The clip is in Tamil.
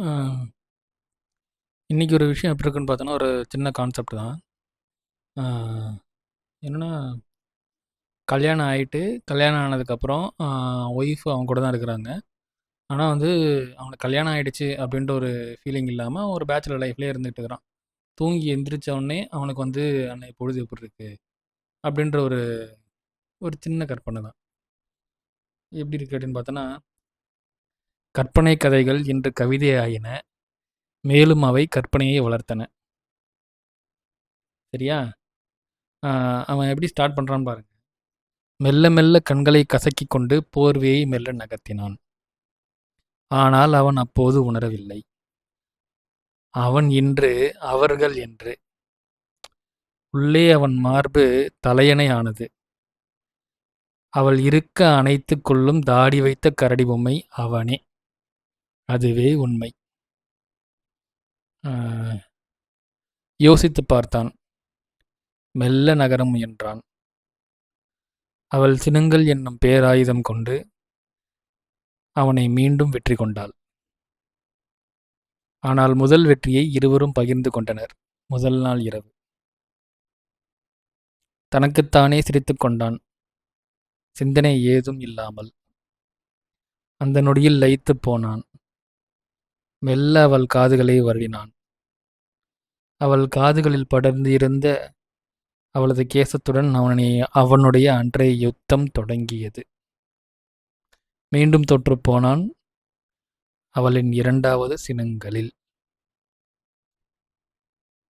இன்றைக்கி இன்னைக்கு ஒரு விஷயம் எப்படி இருக்குன்னு பார்த்தோன்னா, ஒரு சின்ன கான்செப்ட் தான். என்னென்னா என்னன்னா, கல்யாணம் ஆகிட்டு கல்யாணம் ஆனதுக்கப்புறம் ஒய்ஃப் அவங்க கூட தான் இருக்கிறாங்க. ஆனால் வந்து அவனுக்கு கல்யாணம் ஆகிடுச்சு அப்படின்ற ஒரு ஃபீலிங் இல்லாமல் ஒரு பேச்சுலர் லைஃப்லேயே இருந்துகிட்டு இருக்கிறான். தூங்கி எந்திரிச்சவுடனே அவனுக்கு வந்து அன்னைக்கு பொழுது எப்படி இருக்குது அப்படின்ற ஒரு ஒரு சின்ன கற்பனை தான். எப்படி இருக்குது அப்படின்னு பார்த்தோன்னா, கற்பனை கதைகள் இன்று கவிதையாயின. மேலும் அவை கற்பனையை வளர்த்தன. சரியா? ஆ அவன் எப்படி ஸ்டார்ட் பண்றான்னு பாருங்க. மெல்ல மெல்ல கண்களை கசக்கிக் கொண்டு போர்வையை மெல்ல நகர்த்தினான். ஆனால் அவன் அப்போது உணரவில்லை. அவன் இன்று அவர்கள் என்று. உள்ளே அவன் மார்பு தலையணை ஆனது. அவள் இருக்க அணைத்துக் கொள்ளும் தாடி வைத்த கரடி பொம்மை அவனே. அதுவே உண்மை. யோசித்து யோசித்துப் பார்த்தான். மெல்ல நகர முயன்றான். அவள் சினுங்கள் என்னும் பேராயுதம் கொண்டு அவனை மீண்டும் வெற்றி கொண்டாள். ஆனால் முதல் வெற்றியை இருவரும் பகிர்ந்து கொண்டனர். முதல் நாள் இரவு. தனக்குத்தானே சிரித்துக் கொண்டான். சிந்தனை ஏதும் இல்லாமல். அந்த நொடியில் லயித்துப் போனான். மெல்ல அவள் காதுகளை வருடினான். அவள் காதுகளில் படர்ந்து இருந்த அவளது கேசத்துடன் அவனை அவனுடைய அன்றைய யுத்தம் தொடங்கியது. மீண்டும் தொற்றுப்போனான் அவளின் இரண்டாவது சினங்களில்.